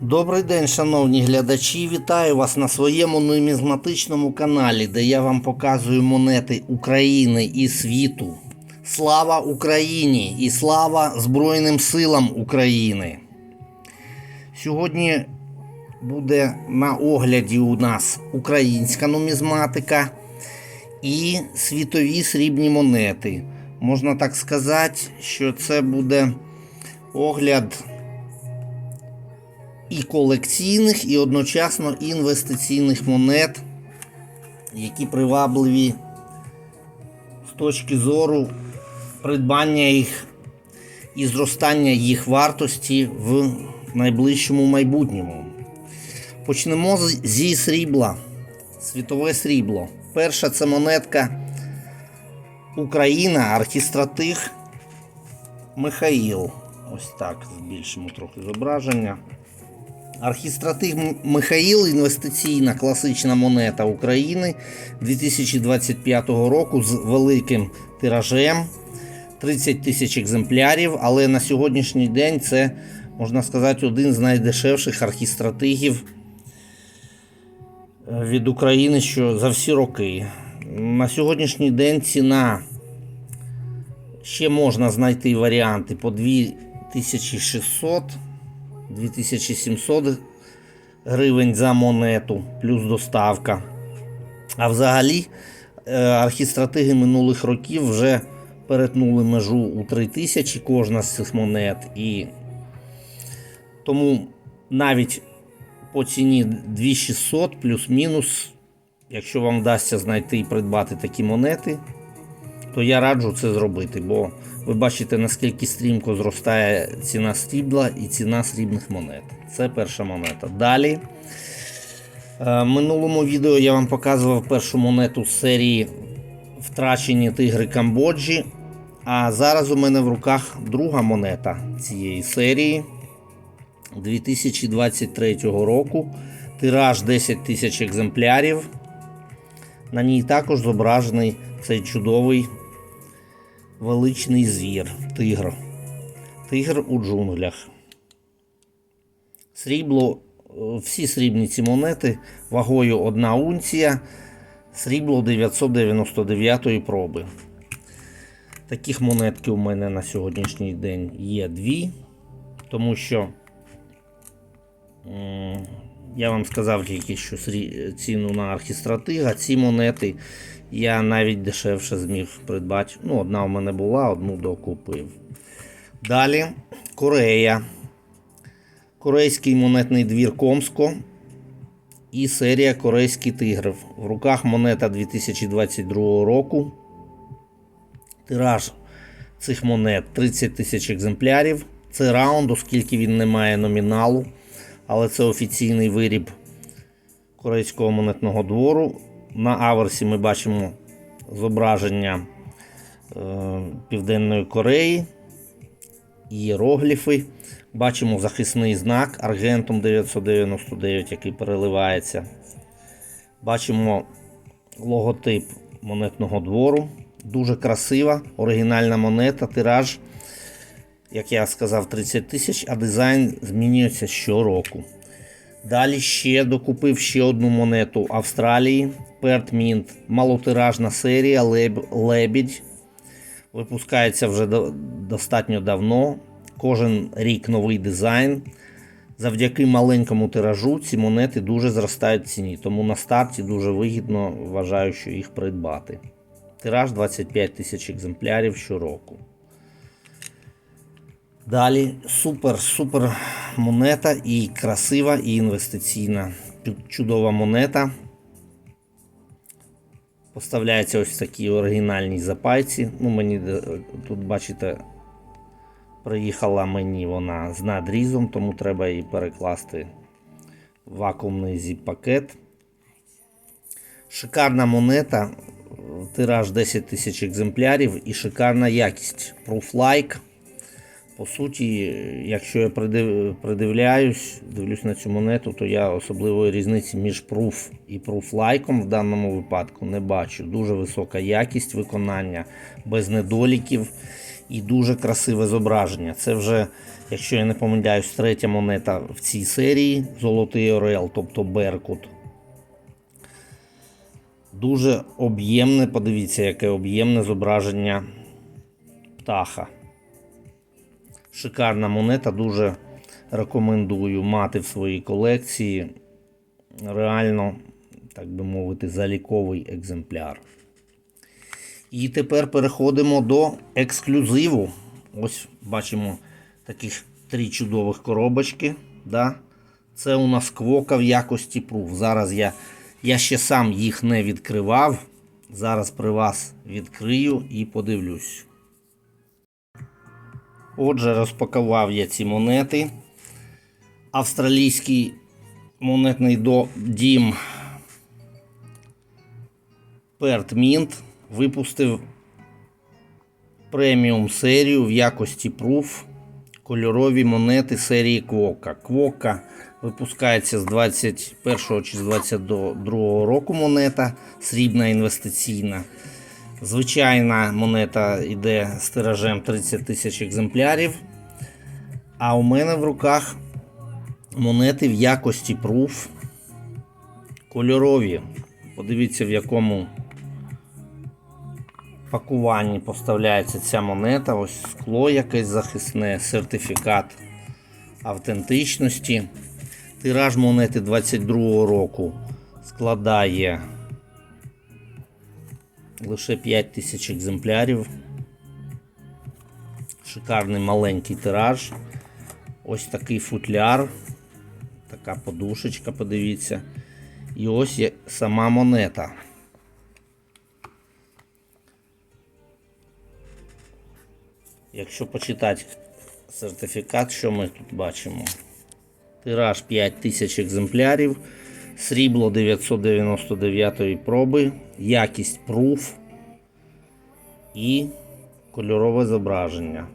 Добрий день, шановні глядачі. Вітаю вас на своєму нумізматичному каналі, де я вам показую монети України і світу. Слава Україні і слава Збройним силам України. Сьогодні буде на огляді у нас українська нумізматика і світові срібні монети. Можна так сказати, що це буде огляд і колекційних, і одночасно інвестиційних монет, які привабливі з точки зору придбання їх і зростання їх вартості в найближчому майбутньому. Почнемо зі срібла. Світове срібло. Перша це монетка Україна, архістратиг Михаїл. Ось так, збільшимо трохи зображення. Архістратиг Михаїл інвестиційна класична монета України 2025 року з великим тиражем 30 тисяч екземплярів. Але на сьогоднішній день це, можна сказати, один з найдешевших архістратигів е, від України що за всі роки. На сьогоднішній день ціна ще можна знайти варіанти по 2600 2700 гривень за монету, плюс доставка. А взагалі, е, архістратиги минулих років вже перетнули межу у 3000 кожна з цих монет. І тому навіть по ціні 2600 плюс-мінус, якщо вам вдасться знайти і придбати такі монети, то я раджу це зробити, бо ви бачите, наскільки стрімко зростає ціна срібла і ціна срібних монет. Це перша монета. Далі. е, минулому відео я вам показував першу монету з серії Втрачені тигри Камбоджі. А зараз у мене в руках друга монета цієї серії 2023 року. Тираж 10 тисяч екземплярів. На ній також зображений цей чудовий величний звір, тигр. Тигр у джунглях. Срібло, е, всі срібні ці монети вагою 1 унція, срібло 999 проби. Таких монетки у мене на сьогоднішній день є дві, тому що я вам сказав тільки, що ціну на архістратига, ці монети я навіть дешевше зміг придбати. Ну, одна у мене була, одну докупив. Далі Корея. Корейський монетний двір Комско і серія Корейський тигр. В руках монета 2022 року. Тираж цих монет 30 тисяч екземплярів. Це раунд, оскільки він не має номіналу, але це офіційний виріб Корейського монетного двору. На аверсі ми бачимо зображення е, Південної Кореї, ієрогліфи. Бачимо захисний знак Аргентум 999, який переливається. Бачимо логотип монетного двору. Дуже красива, оригінальна монета, тираж, як я сказав, 30 тисяч, а дизайн змінюється щороку. Далі ще докупив ще одну монету Австралії. Перт Мінт. Малотиражна серія Леб- Лебідь. Випускається вже до- достатньо давно. Кожен рік новий дизайн. Завдяки маленькому тиражу ці монети дуже зростають в ціні, тому на старті дуже вигідно вважаю, що їх придбати. Тираж 25 тисяч екземплярів щороку. Далі супер, супер монета і красива, і інвестиційна. Чудова монета. Поставляється ось в такій оригінальній запайці. Ну, мені тут, бачите, приїхала мені вона з надрізом, тому треба її перекласти в вакуумний зіп-пакет. Шикарна монета, тираж 10 тисяч екземплярів і шикарна якість. Proof-like. По суті, якщо я придив, придивляюсь, дивлюсь на цю монету, то я особливої різниці між Proof і Proof-like в даному випадку не бачу. Дуже висока якість виконання, без недоліків. і дуже красиве зображення. Це вже, якщо я не помиляюсь, третя монета в цій серії Золотий Орел, тобто Беркут. Дуже об'ємне, подивіться, яке об'ємне зображення птаха. Шикарна монета, дуже рекомендую мати в своїй колекції. Реально, так би мовити, заліковий екземпляр. І тепер переходимо до ексклюзиву. Ось бачимо таких три чудових коробочки. Да? Це у нас квока в якості пруф. Зараз я, я ще сам їх не відкривав. Зараз при вас відкрию і подивлюсь. Отже, розпакував я ці монети. Австралійський монетний дім Перт Мінт випустив преміум серію в якості пруф кольорові монети серії Квока. Квока випускається з 21 чи з 22 року монета, срібна інвестиційна. Звичайна монета йде з тиражем 30 тисяч екземплярів. А у мене в руках монети в якості пруф кольорові. Подивіться, в якому пакуванні поставляється ця монета. Ось скло якесь захисне, сертифікат автентичності. Тираж монети 22 року складає лише 5 тисяч екземплярів. Шикарний маленький тираж. Ось такий футляр. Така подушечка, подивіться. І ось є сама монета. Якщо почитати сертифікат, що ми тут бачимо? Тираж 5000 екземплярів, срібло 999 проби, якість пруф і кольорове зображення.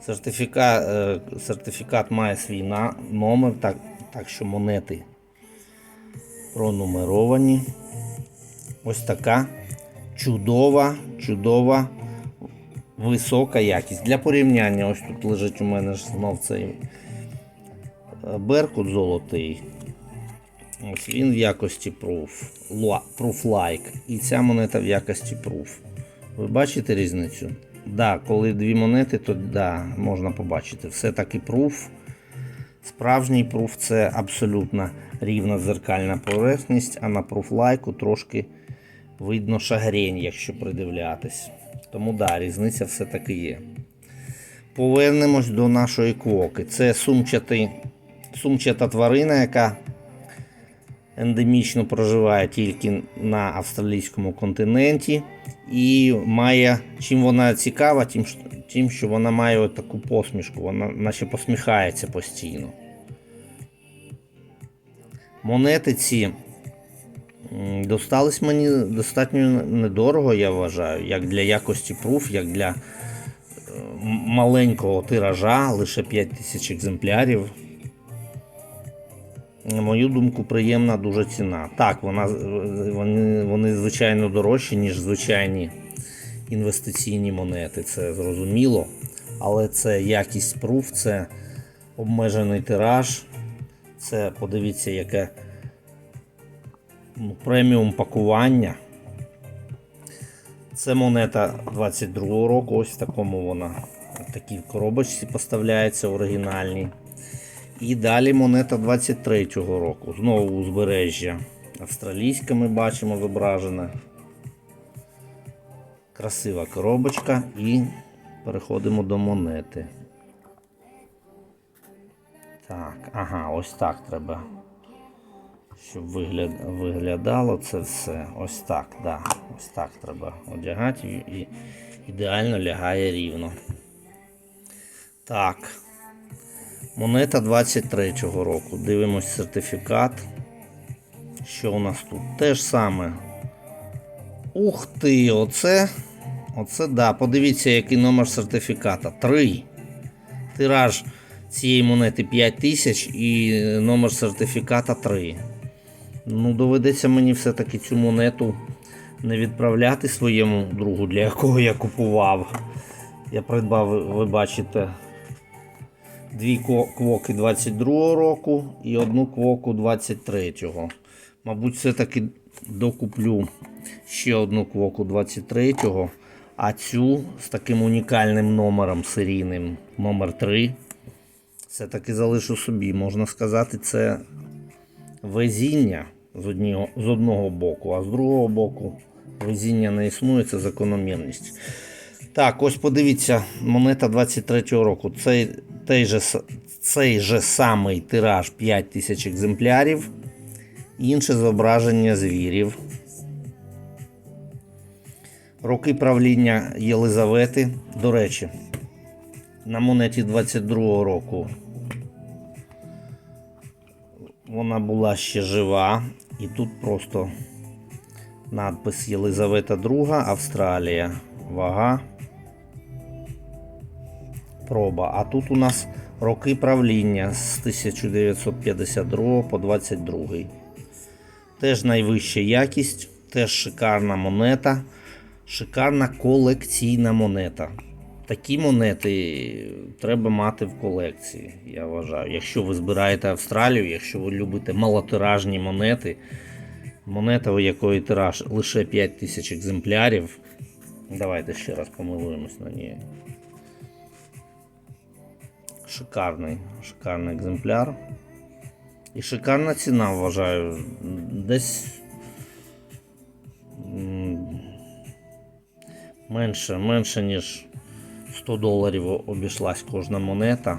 Сертифікат, е, сертифікат має свій номер, так, так що монети пронумеровані. Ось така чудова, чудова, висока якість. Для порівняння, ось тут лежить у мене ж знов цей е, беркут золотий. Ось він в якості proof, proof like. І ця монета в якості proof. Ви бачите різницю? Да, коли дві монети, то да, можна побачити. Все таки proof. Справжній пруф це абсолютно рівна дзеркальна поверхність, а на пруфлайку трошки видно шагрень, якщо придивлятись. Тому да, різниця все-таки є. Повернемось до нашої квоки. Це сумчатий, сумчата тварина, яка ендемічно проживає тільки на австралійському континенті. І має, чим вона цікава, тим, тим що вона має от таку посмішку, вона наче посміхається постійно. Монети ці достались мені достатньо недорого, я вважаю, як для якості пруф, як для е, маленького тиража, лише 5 тисяч екземплярів. На мою думку, приємна дуже ціна. Так, вона, вони, вони звичайно дорожчі, ніж звичайні інвестиційні монети, це зрозуміло. Але це якість пруф, це обмежений тираж. Це подивіться, яке ну, преміум пакування. Це монета 22 року, ось в такому вона. В коробочці поставляється оригінальній. І далі монета 23-го року. Знову узбережжя. Австралійська ми бачимо зображена. Красива коробочка і переходимо до монети. Так, ага, ось так треба. Щоб вигляд, виглядало це все. Ось так, да. Ось так треба одягати і ідеально лягає рівно. Так. Монета 23-го року. Дивимось сертифікат. Що у нас тут? Те ж саме. Ух ти, оце. Оце да. Подивіться, який номер сертифіката. 3. Тираж цієї монети 5 тисяч і номер сертифіката 3. Ну, доведеться мені все-таки цю монету не відправляти своєму другу, для якого я купував. Я придбав, ви бачите, дві квоки 22 року і одну квоку 23-го. Мабуть, все-таки докуплю ще одну квоку 23-го, а цю з таким унікальним номером серійним, номер 3. Все-таки залишу собі. Можна сказати, це везіння з одного, з одного боку, а з другого боку везіння не існує, це закономірність. Так, ось подивіться, монета 23-го року. Цей, той же, цей же самий тираж 5 тисяч екземплярів. Інше зображення звірів. Роки правління Єлизавети. До речі, на монеті 22-го року вона була ще жива. І тут просто надпис Єлизавета II, Австралія. Вага. Проба. А тут у нас роки правління з 1952 по 22. Теж найвища якість, теж шикарна монета, шикарна колекційна монета. Такі монети треба мати в колекції, я вважаю. Якщо ви збираєте Австралію, якщо ви любите малотиражні монети, монета, у якої тираж лише 5 тисяч екземплярів. Давайте ще раз помилуємось на ній. Шикарний, шикарний екземпляр. І шикарна ціна, вважаю. Десь менше, менше, ніж 100 доларів обійшлась кожна монета.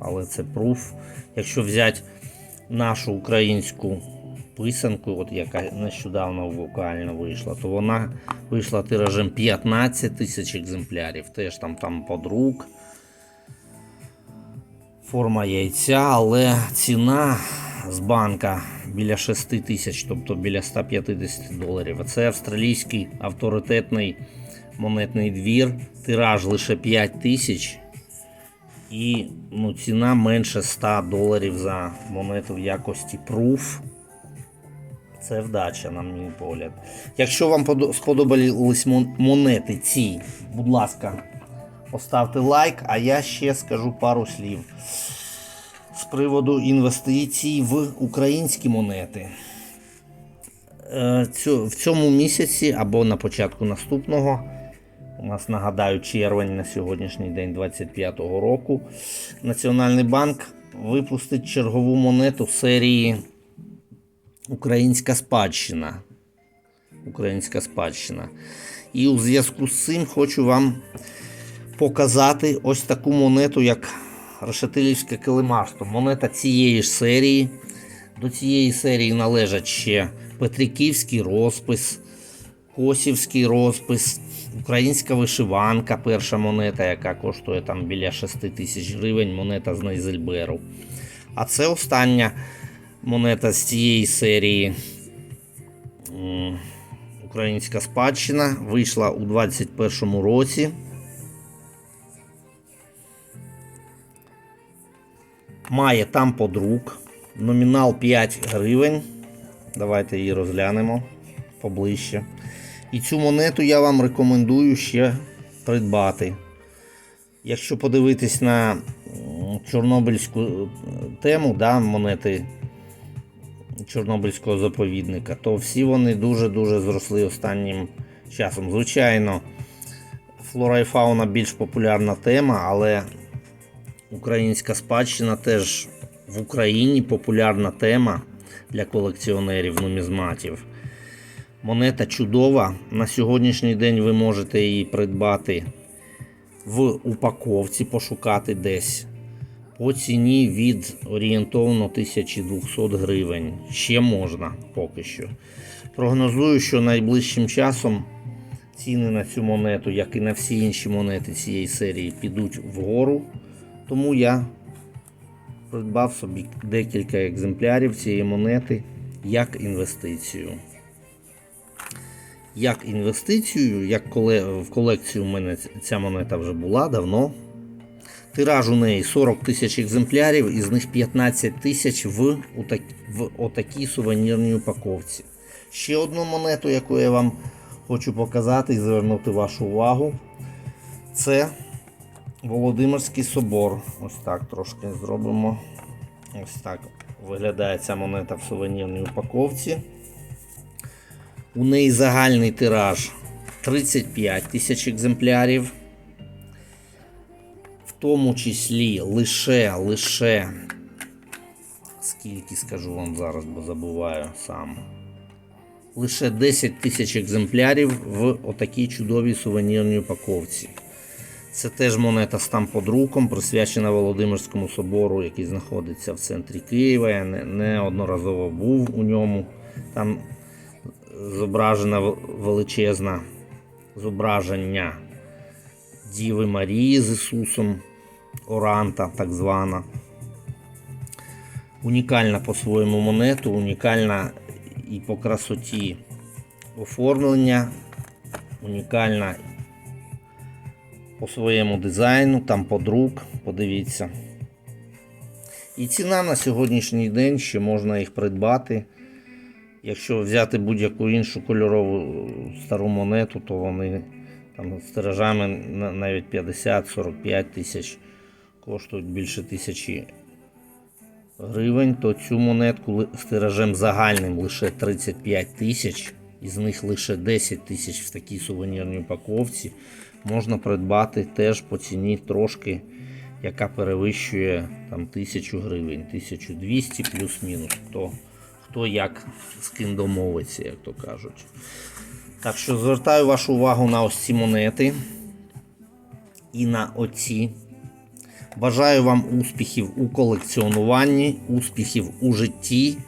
Але це пруф. Якщо взяти нашу українську писанку, от яка нещодавно вокально вийшла, то вона вийшла тиражем 15 тисяч екземплярів. Теж там, там подруг форма яйця, але ціна з банка біля 6 тисяч, тобто біля 150 доларів. Це австралійський авторитетний монетний двір, тираж лише 5 тисяч. І ну, ціна менше 100 доларів за монету в якості пруф. Це вдача, на мій погляд. Якщо вам сподобались монети ці, будь ласка, поставте лайк, а я ще скажу пару слів з приводу інвестицій в українські монети. Е, В цьому місяці або на початку наступного, у нас нагадаю, червень на сьогоднішній день 25-го року, Національний банк випустить чергову монету серії Українська спадщина. Українська спадщина. І у зв'язку з цим хочу вам показати ось таку монету, як Решетилівське килимарство. Монета цієї ж серії. До цієї серії належать ще Петриківський розпис, Косівський розпис, українська вишиванка, перша монета, яка коштує там біля 6 тисяч гривень, монета з Нейзельберу. А це остання монета з цієї серії. Українська спадщина вийшла у 21 році. Має там подруг. Номінал 5 гривень. Давайте її розглянемо поближче. І цю монету я вам рекомендую ще придбати. Якщо подивитись на чорнобильську е, тему, да, монети Чорнобильського заповідника, то всі вони дуже-дуже зросли останнім часом. Звичайно, флора і фауна більш популярна тема, але українська спадщина теж в Україні популярна тема для колекціонерів нумізматів. Монета чудова. На сьогоднішній день ви можете її придбати в упаковці, пошукати десь по ціні від орієнтовно 1200 гривень. Ще можна поки що. Прогнозую, що найближчим часом ціни на цю монету, як і на всі інші монети цієї серії, підуть вгору. Тому я придбав собі декілька екземплярів цієї монети як інвестицію. Як інвестицію, як коле- в колекцію у мене ця монета вже була давно. Тираж у неї 40 тисяч екземплярів, із них 15 тисяч в, отак, в отакій сувенірній упаковці. Ще одну монету, яку я вам хочу показати і звернути вашу увагу. Це Володимирський собор. Ось так трошки зробимо. Ось так виглядає ця монета в сувенірній упаковці. У неї загальний тираж 35 тисяч екземплярів. В тому числі лише, лише, скільки скажу вам зараз, бо забуваю сам. Лише 10 тисяч екземплярів в отакій чудовій сувенірній упаковці. Це теж монета з тамподруком, присвячена Володимирському собору, який знаходиться в центрі Києва. Я не- неодноразово був у ньому. Там зображена величезна зображення Діви Марії з Ісусом, Оранта, так звана. Унікальна по-своєму монету, унікальна і по красоті оформлення, унікальна по своєму дизайну, там подрук, подивіться. І ціна на сьогоднішній день ще можна їх придбати. Якщо взяти будь-яку іншу кольорову стару монету, то вони там з навіть 50-45 тисяч коштують більше тисячі гривень, то цю монетку з загальним лише 35 тисяч, із них лише 10 тисяч в такій сувенірній упаковці можна придбати теж по ціні трошки, яка перевищує там, 1000 гривень, 1200 плюс-мінус. Хто, хто як з ким домовиться, як то кажуть. Так що звертаю вашу увагу на ось ці монети і на оці. Бажаю вам успіхів у колекціонуванні, успіхів у житті.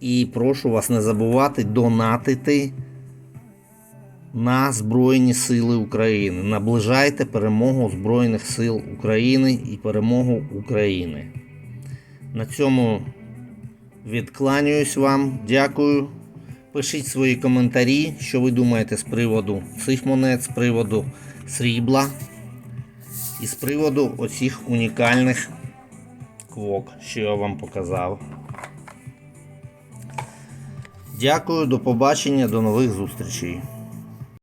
І прошу вас не забувати донатити на Збройні Сили України. Наближайте перемогу Збройних сил України і перемогу України. На цьому відкланююсь вам. Дякую. Пишіть свої коментарі, що ви думаєте з приводу цих монет, з приводу срібла і з приводу оцих унікальних квок, що я вам показав. Дякую, до побачення, до нових зустрічей.